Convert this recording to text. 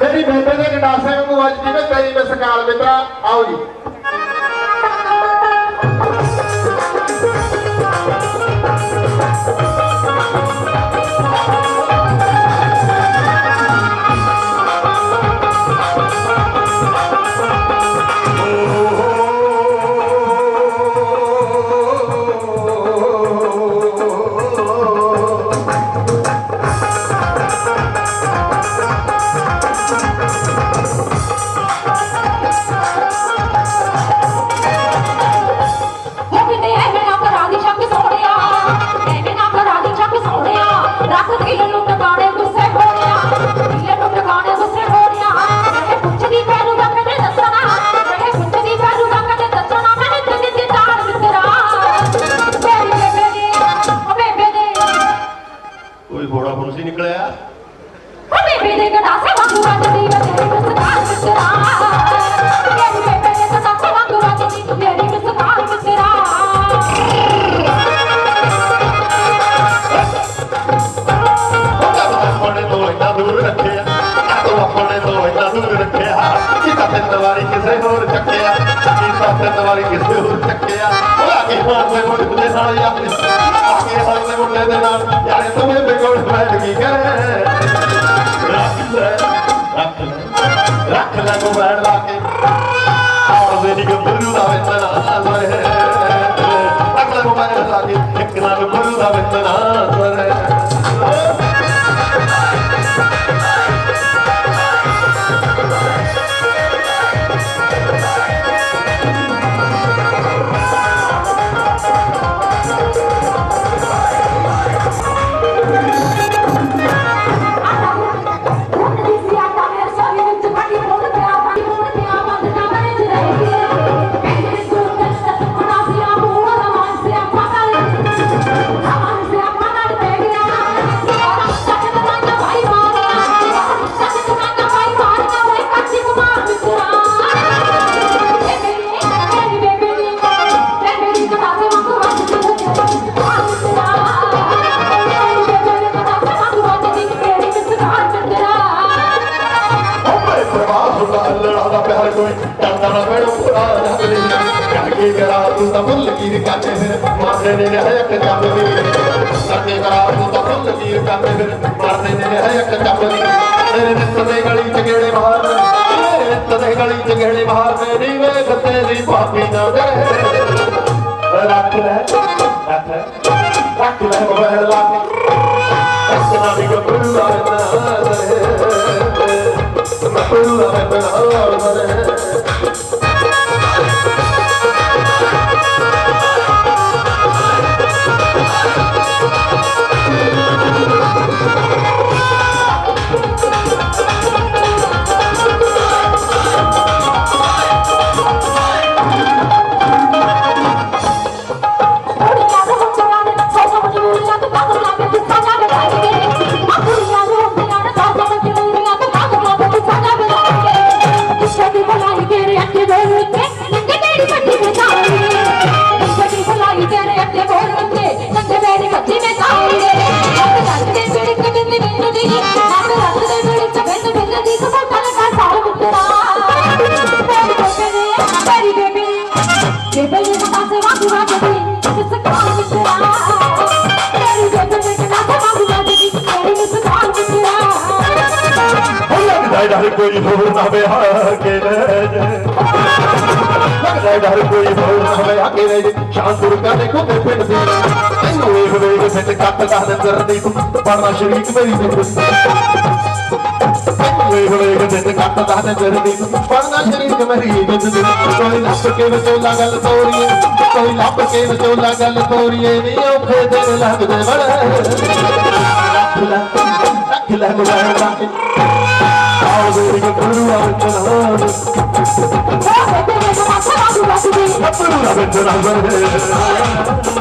ਤੇਰੀ ਬੇਬੇ ਦੇ ਗੰਡਾਸੇ ਵਾਂਗੂ ਅੱਜ ਜਿਵੇਂ ਤੇਰੀ ਮਿਸਕਾਲ ਮਿੱਤਰਾ? ਆਓ ਜੀ। ਕੋਈ ਘੋੜਾ ਫੁਰਸੀ ਨਿਕਲਿਆ। ਉਹ ਬੇਬੇ ਦੇ ਗੜਾਸੇ ਵਾਂਗੂ ਵੱਜਦੀ ਵੇ ਤੇਰੀ ਮੁਸਕਾਨ ਮਿੱਤਰਾ ਤੇਰੀ ਬੇਬੇ ਦੇ ਗੜਾਸੇ ਵਾਂਗੂ ਵੱਜਦੀ ਤੇਰੀ ਮੁਸਕਾਨ ਮਿੱਤਰਾ ਉਹ ਆਪਣੇ ਤੋਂ ਇੰਨਾ ਦੂਰ ਰੱਖਿਆ ਤੂੰ ਆਪਣੇ ਤੋਂ ਇੰਨਾ ਦੂਰ ਰੱਖਿਆ ਕੀ ਤਾਂ ਕਿਸੇ ਹੋਰ ਚੱਕਿਆ ਕੀ ਤਾਂ ਕਿਸੇ ਹੋਰ ਚੱਕਿਆ ਉਹ ਆ ਕੇ ਮਾਰਦੇ ਮੁੰਡੇ ਦੇ ਨਾਲ ਯਾਰ ਆ ਕੇ ਮਾਰਦੇ ਮੁੰਡੇ ਦੇ ਨਾਲ। ਯਾਰ ਤੂੰ ਰੱਖ ਲੈ ਰੱਖ ਲੈ ਰੱਖ ਲੈ ਮੋਬਾਈਲ ਲਾ ਕੇ। ਆਹ ਮੇਰੀ ਗੱਭਰੂ ਦਾ ਵੇਚਣਾ ਸਰੇ ਰੱਖ ਪ੍ਰਵਾਹ ਹੁੰਦਾ ਅੱਲੜਾ ਦਾ ਪਿਆਰ ਕੋਈ ਡਰਦਾ ਨਾ ਬੈਠੋ ਪੂਰਾ ਜੱਗਲੀ ਕਰਕੇ ਕਰਾ ਤੂੰ ਤਾਂ ਭੁੱਲ ਗਈ ਕਰਦੇ ਫਿਰ ਮਾਰਦੇ ਨੇ ਰਹਿ ਇੱਕ ਚੱਬ ਦੀ ਕਰਕੇ ਕਰਾ ਤੂੰ ਤਾਂ ਭੁੱਲ ਗਈ ਕਰਦੇ ਫਿਰ ਮਾਰਦੇ ਨੇ ਰਹਿ ਇੱਕ ਚੱਬ ਦੀ ਤੇਰੇ ਨਿੱਤ ਦੇ ਗਲੀ ਚ ਗੇੜੇ ਮਾਰਦੇ ਤੇਰੇ ਨਿੱਤ ਦੇ ਗਲੀ ਚ ਗੇੜੇ ਮਾਰਦੇ ਨਹੀਂ ਵੇਖ ਤੇਰੀ ਭਾਬੀ ਨਾ ਦੇ ਰੱਖ ਲੈ ਰੱਖ ਲੈ ਰੱਖ ਲੈ ਮੋਬਾਈਲ ਲਾ ਮੈਂ ਪਰੂ ਦਾ ਮੈਂ ਬਣਾ ਮਰੇ ਡਰ ਕੋਈ ਹੋਰ ਨਾ ਵਿਆਹ ਕੇ ਲੈ ਜੇ। ਲੱਗਦਾ ਡਰ ਕੋਈ ਹੋਰ ਨਾ ਵਿਆਹ ਕੇ ਲੈ ਜੇ। ਸ਼ਾਂਤੁਰ ਕਾ ਦੇਖੋ ਤੇ ਪਿੰਡ ਦੀ। ਤੈਨੂੰ ਵੇਖ ਵੇਖ ਫਿੱਟ ਕੱਟ ਦਾ ਨਜ਼ਰ ਨਹੀਂ ਪੜਨਾ ਸ਼ਰੀਕ ਮੇਰੀ ਦੇ। ਵੇਖ ਵੇਖ ਫਿੱਟ ਕੱਟ ਦਾ ਨਜ਼ਰ ਨਹੀਂ ਪੜਨਾ ਸ਼ਰੀਕ ਮੇਰੀ ਦੇ। ਕੋਈ ਲੱਭ ਕੇ ਵਿਚੋਲਾ ਗੱਲ ਤੋਰੀਏ। ਕੋਈ ਲੱਭ ਕੇ ਵਿਚੋਲਾ ਗੱਲ ਤੋਰੀਏ। ਨਹੀਂ ਔਖੇ ਦਿਨ ਲੱਗਦੇ ਬੜੇ। ਰੱਖ ਲੈ ਰੱਖ ਲੈ ਮੋਬਾਈਲ ਲਾ ਕੇ ਆਓ ਮੇਰੀ ਗੱਭਰੂ